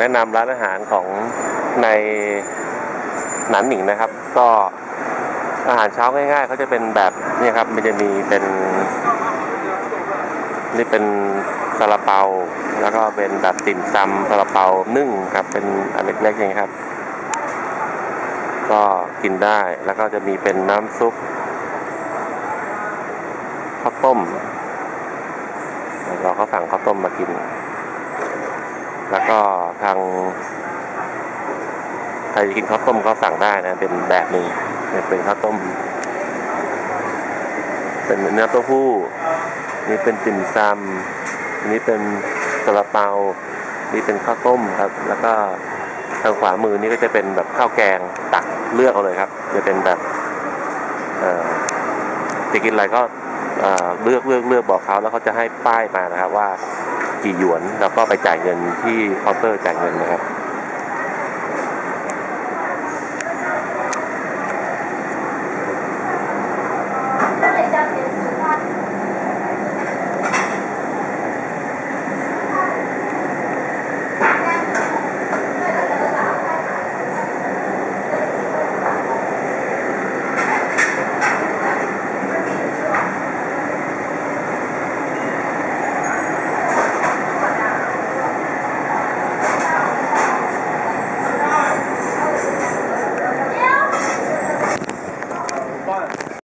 แนะนำร้านอาหารของในหนานหนิงนะครับ ก็อาหารเช้าง่ายๆเขาจะเป็นแบบนี่ครับมันจะมีเป็นนี่เป็นซาลาเปา แล้วก็เป็นแบบติ่มซำซาลาเปานึ่งครับเป็นอันเล็กๆอย่างนี้ครับ ก็กินได้แล้วก็จะมีเป็นน้ำซุปข้าวต้ม เราก็สั่งข้าวต้มมากิน แล้วก็ทางใครจะกินข้าวต้มก็สั่งได้นะ เป็นแบบหนึ่งเนี่ยเป็นข้าวต้ม เป็นเนื้อเต้าหู้ นี่เป็นติ่มซำนนี้เป็นซาลาเปา นี่เป็นข้าวต้มครับ แล้วก็ทางขวามือนี่ก็จะเป็นแบบข้าวแกงตักเลือกเอาเลยครับ จะเป็นแบบจะกินอะไรก็เลือกเลือกเลือกบอกเขาแล้วเขาจะให้ป้ายมานะครับว่า กี่หยวน แล้วก็ไปจ่ายเงินที่เคาน์เตอร์จ่ายเงินนะครับ